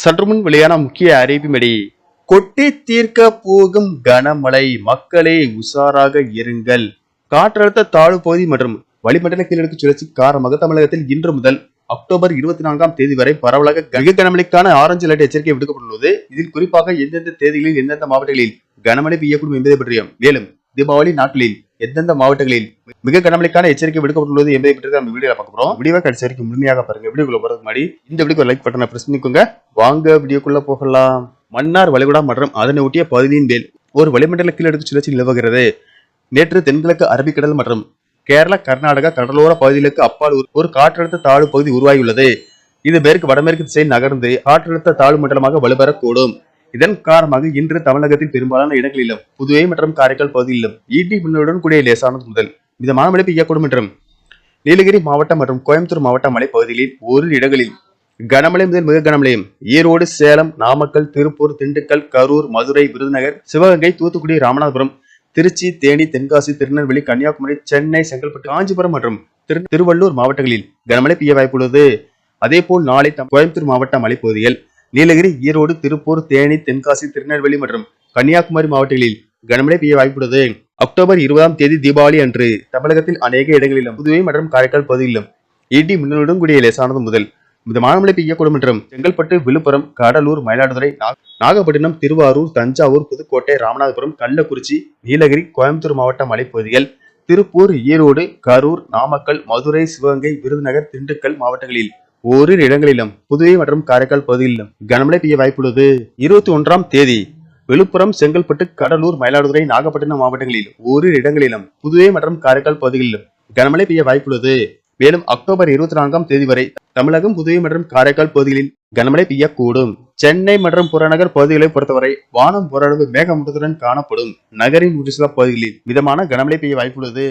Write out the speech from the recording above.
சற்று முன் வெளியான முக்கிய அறிவிமடி கொட்டி தீர்க்க போகும் கனமழை மக்களே உஷாராக இருங்கள். காற்றழுத்த தாழ்வு பகுதி மற்றும் வளிமண்டல கீழடுக்கு சுழற்சி காரணமாக தமிழகத்தில் இன்று முதல் அக்டோபர் இருபத்தி நான்காம் தேதி வரை பரவலாக மிக கனமழைக்கான ஆரஞ்சு அலர்ட் எச்சரிக்கை விடுக்கப்பட்டுள்ளது. இதில் குறிப்பாக எந்தெந்த தேதிகளில் எந்தெந்த மாவட்டங்களில் கனமழை பெய்யக்கூடும் என்பதை பற்றியும் மேலும் தீபாவளி நாட்களில் எந்தெந்த மாவட்டங்களில் மிக கனமழைக்கான எச்சரிக்கை விடுக்கப்பட்டுள்ளது என்பதை பற்றி நம்ம வீடியோல பார்க்க போறோம். வீடியோ கடைசி வரைக்கும் முழுமையாக பாருங்க. வீடியோக்குள்ள போறதுக்கு முன்னாடி இந்த வீடியோ லைக் பட்டனை பிரஸ் பண்ணிக்கோங்க. வாங்க வீடியோக்குள்ள போகலாம். மன்னார் வளைகுடா மற்றும் அதனை ஒட்டிய பகுதியின் மேல் ஒரு வளிமண்டல கீழடுக்கு சுழற்சி நிலவுகிறது. நேற்று தென்கிழக்கு அரபிக்கடல் மற்றும் கேரள கர்நாடகா கடலோர பகுதிகளுக்கு அப்பால் ஒரு- ஒரு காற்றழுத்த தாழ்வு பகுதி உருவாகியுள்ளது. இது மேற்கு வடமேற்கு திசையில் நகர்ந்து காற்றழுத்த தாழ்வு மண்டலமாக வலுப்பெறக்கூடும் இதன் காரணமாக இன்று தமிழகத்தின் பெரும்பாலான இடங்களிலும் புதுவை மற்றும் காரைக்கால் பகுதியிலும் ஈட்டி மின்னலுடன் கூடிய லேசானது முதல் மிதமான மழை பெய்யக்கூடும் என்றும் நீலகிரி மாவட்டம் மற்றும் கோயம்புத்தூர் மாவட்ட மலைப்பகுதிகளில் ஒரு இடங்களில் கனமழை முதல் மிக கனமழையும். ஈரோடு சேலம் நாமக்கல் திருப்பூர் திண்டுக்கல் கரூர் மதுரை விருதுநகர் சிவகங்கை தூத்துக்குடி ராமநாதபுரம் திருச்சி தேனி தென்காசி திருநெல்வேலி கன்னியாகுமரி சென்னை செங்கல்பட்டு காஞ்சிபுரம் மற்றும் திரு- திருவள்ளூர் மாவட்டங்களில் கனமழை பெய்ய வாய்ப்புள்ளது. அதேபோல் நாளை தம்- கோயம்புத்தூர் மாவட்ட மலைப்பகுதிகள் நீலகிரி ஈரோடு திருப்பூர் தேனி தென்காசி திருநெல்வேலி மற்றும் கன்னியாகுமரி மாவட்டங்களில் கனமழை பெய்ய வாய்ப்புள்ளது. அக்டோபர் இருபதாம் தேதி தீபாவளி அன்று தமிழகத்தில் அநேக இடங்களிலும் புதுவை மற்றும் காரைக்கால் பகுதியிலும் இடி மின்னலுடன் கூடிய லேசானது முதல் மிதமான மழை பெய்யக்கூடும் என்றும் செங்கல்பட்டு விழுப்புரம் கடலூர் மயிலாடுதுறை நாகப்பட்டினம் திருவாரூர் தஞ்சாவூர் புதுக்கோட்டை ராமநாதபுரம் கள்ளக்குறிச்சி நீலகிரி கோயம்புத்தூர் மாவட்ட மலைப்பகுதிகள் திருப்பூர் ஈரோடு கரூர் நாமக்கல் மதுரை சிவகங்கை விருதுநகர் திண்டுக்கல் மாவட்டங்களில் ஓரிரு இடங்களிலும் புதுவை மற்றும் காரைக்கால் பகுதிகளிலும் கனமழை பெய்ய வாய்ப்புள்ளது. இருபத்தி ஒன்றாம் தேதி விழுப்புரம் செங்கல்பட்டு கடலூர் மயிலாடுதுறை நாகப்பட்டினம் மாவட்டங்களில் ஓரிரு இடங்களிலும் புதுவை மற்றும் காரைக்கால் பகுதிகளிலும் கனமழை பெய்ய வாய்ப்புள்ளது. மேலும் அக்டோபர் இருபத்தி நான்காம் தேதி வரை தமிழகம் புதுவை மற்றும் காரைக்கால் பகுதிகளில் கனமழை பெய்யக்கூடும். சென்னை மற்றும் புறநகர் பகுதிகளை பொறுத்தவரை வானம் ஓரளவு மேகமூட்டத்துடன் காணப்படும். நகரின் ஒரு சில பகுதிகளில் மிதமான கனமழை பெய்ய வாய்ப்புள்ளது.